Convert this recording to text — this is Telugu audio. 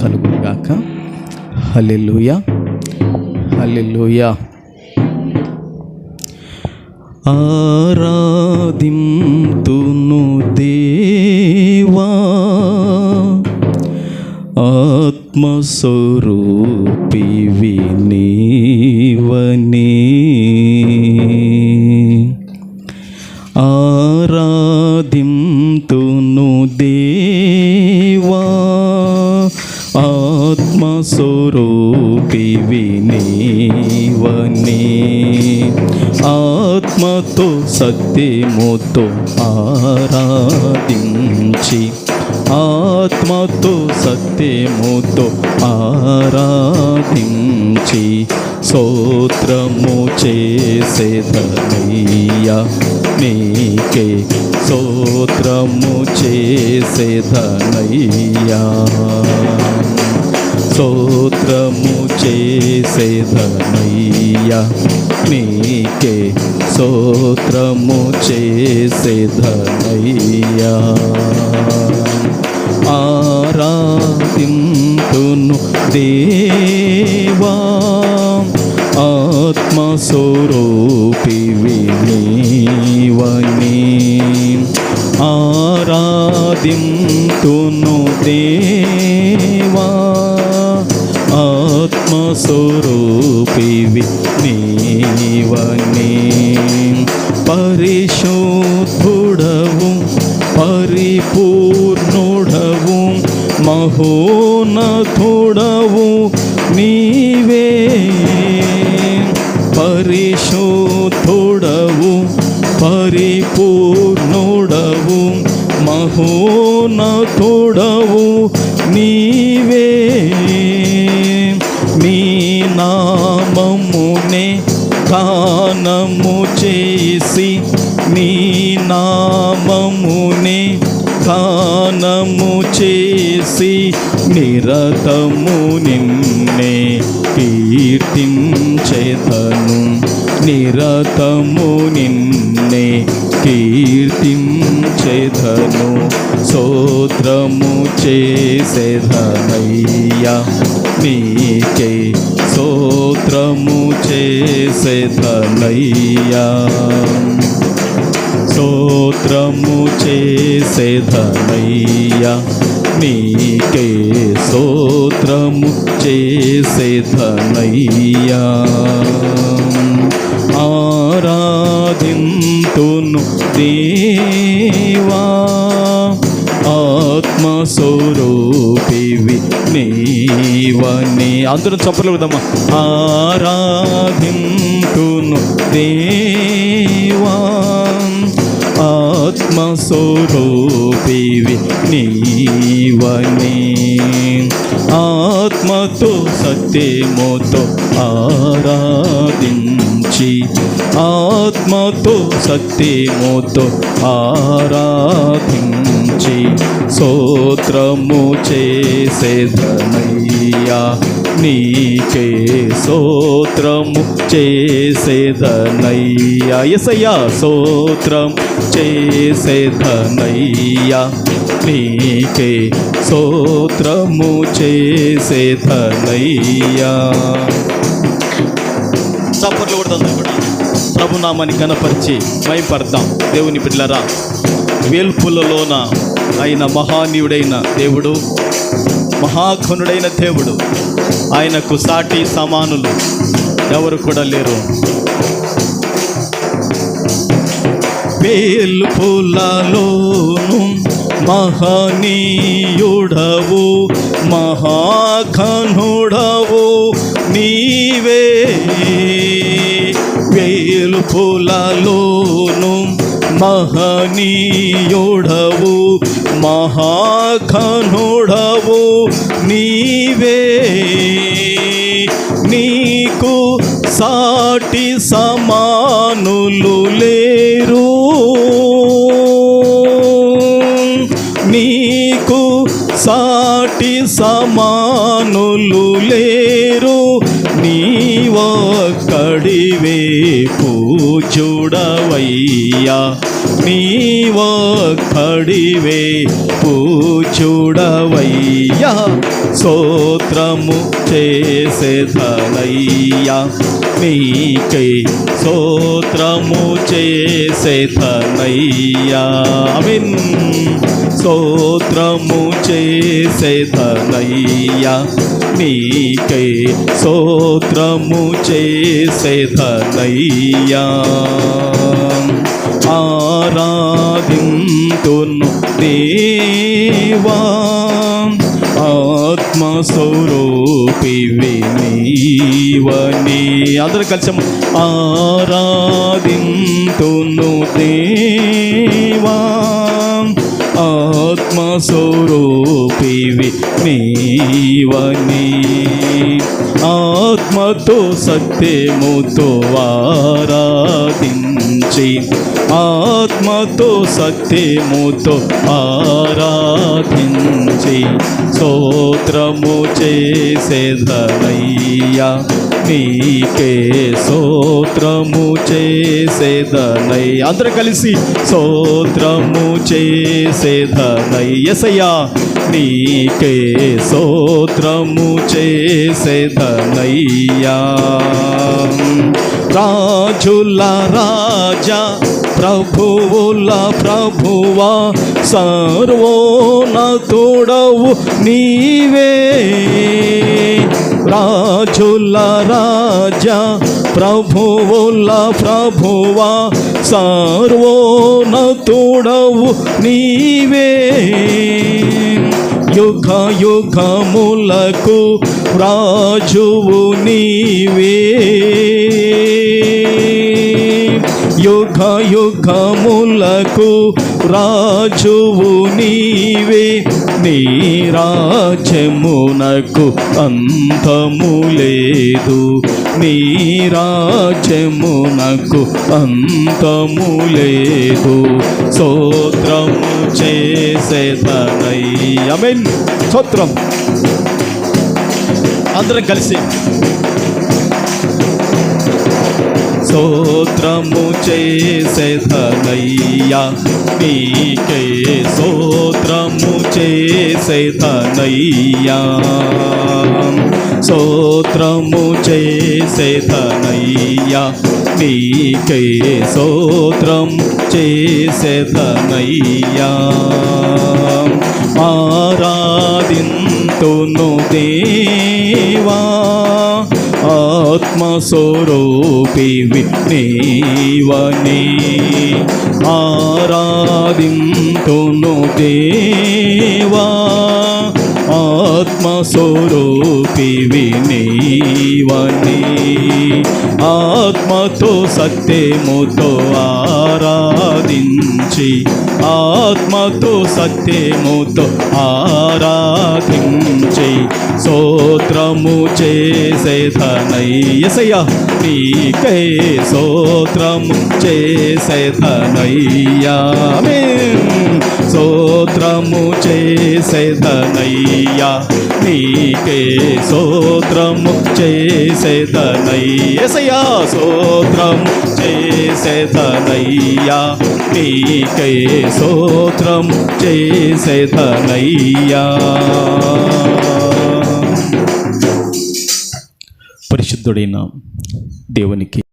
కలుగుగాక హలే ఆరాదిం ఆరాధింతును దేవా. ఆత్మస్వరూపి వినీ ఆత్మస్వరూపివి నీవని ఆత్మతో సత్యముతో ఆరాధించి ఆత్మతో సత్యముతో ఆరాధించి స్తోత్రము చేసేదనయ్యా నీకే స్తోత్రము చేసేదనయ్యా స్తోత్రము చేసేదనయ్యా నీకే స్తోత్రము చేసేదనయ్యా ఆరాధింతును దేవా. ఆత్మస్వరూపి నీవని ఆరాధింతును పరిపూర్ణుడవు మహోనథుడవు నీవే. పరిశుద్ధుడవు పరిపూర్ణుడవు మహోనథుడవు నీవే. నీ నామమునే కానము చేసి నీ నామము ధ్యానము చేసి నిరతము నిన్నే కీర్తించేతను నిరతము నిన్నే కీర్తించేతను సోత్రము చేసేదనయ్యా నీకే సోత్రము చేసేదనయ్యా. స్తోత్రము చేసేదనయ్యా నీకే స్తోత్రము చేసేదనయ్యా ఆరాధింతును దేవా ఆత్మస్వరూపివి నీవని. అందరం చప్పలు విధమ్మా ఆరాధింతును దేవా ఆత్మస్వరూపివి నీవని ఆత్మతో సత్యముతో ఆరాధించి ఆత్మతో సత్యముతో ఆరాధించి సోత్రము చేసేదనయ్యా నీకే సోత్రము చేసేదనయ్యా. ఎసయ్యా సోత్రం చేసేదనయ్యా. నీకే సోత్రము చేసేదనయ్యా. చప్పట్లు కొడతాం కూడా ప్రభునామాన్ని కనపరిచి భయపడతాం దేవుని బిడ్డలరా వేల్పులలోన ఆయన మహానీయుడైన దేవుడు మహాఘనుడైన దేవుడు. ఆయనకు సాటి సమానులు ఎవరు కూడా లేరు. వేల్పులలోను మహనీయుడవు మహాఘనుడవు నీవే. వేలుపులలోను మహనీయుడవు మహాఘనుడవు నీవే. నీకు సాటి సమానులు లేరు. సాటి సమానులు లేరు. నీవొక్కడివే పూజుడవయ్యా. నీవొక్కడివే పూజుడవయ్యా. స్తోత్రము చేసేదనయ్యా నీకే స్తోత్రము చేసేదనయ్యా అమిన్ చే చేసేదనయ్యా. నీకే సోత్రము చేసేదనయ్యా. ఆరాధింతును దేవా ఆత్మస్వరూపి వినీవని. అందరూ కలిసి ఆరాధింతును దేవా ఆత్మస్వరూపివి నీవని. ఆత్మతో సత్యముతో ఆరాధించి ఆత్మతో సత్యముతో ఆరాధించి స్తోత్రము చేసేదనయ్యా. నీకే సోత్రము చేసేదనై. అందరూ కలిసి సోత్రము చేసేదనై. ఎసయ్యా నీకే సోత్రము చేసేదనయ్యా. రాజుల రాజా ప్రభువుల ప్రభువా సర్వోనతుడవు నీవే. రాజుల రాజా ప్రభువుల ప్రభువా సర్వోనతుడవు నీవే. యుగ యుగములకు రాజువు నీవే. యుగ యుగములకు రాజువు నీవే. నీ రాజ్యమునకు అంతము లేదు. నీ రాజ్యమునకు అంతము లేదు. సోత్రము చేసేదనై. అమెన్ స్తోత్రం. అందరం కలిసి. స్తోత్రము చేసేదనయ్యా. నీకే స్తోత్రము చేసేదనయ్యా. స్తోత్రము చేసేతనయ్యా. నీకే స్తోత్రం చేసేతనయ్యా. ఆరాధింతును దేవా. ఆత్మస్వరూపి నీవని ఆరాధింతును దేవా. ఆత్మస్వరూపివి నీవని ఆత్మతో సత్యముతో ఆరాధించి ఆత్మతో సత్యముతో ఆరాధించి స్తోత్రము చేసేతనయ్యసయ్యా నీకే స్తోత్రము చేసేతనయ్యా స్తోత్రము చేసేదనయ్యా. నీకే స్తోత్రము చేసేదనయ్యసయ్యా స్తోత్రం చేసేదనయ్యా. నీకే స్తోత్రం చేసేదనయ్యా. పరిశుద్ధుడైన దేవునికి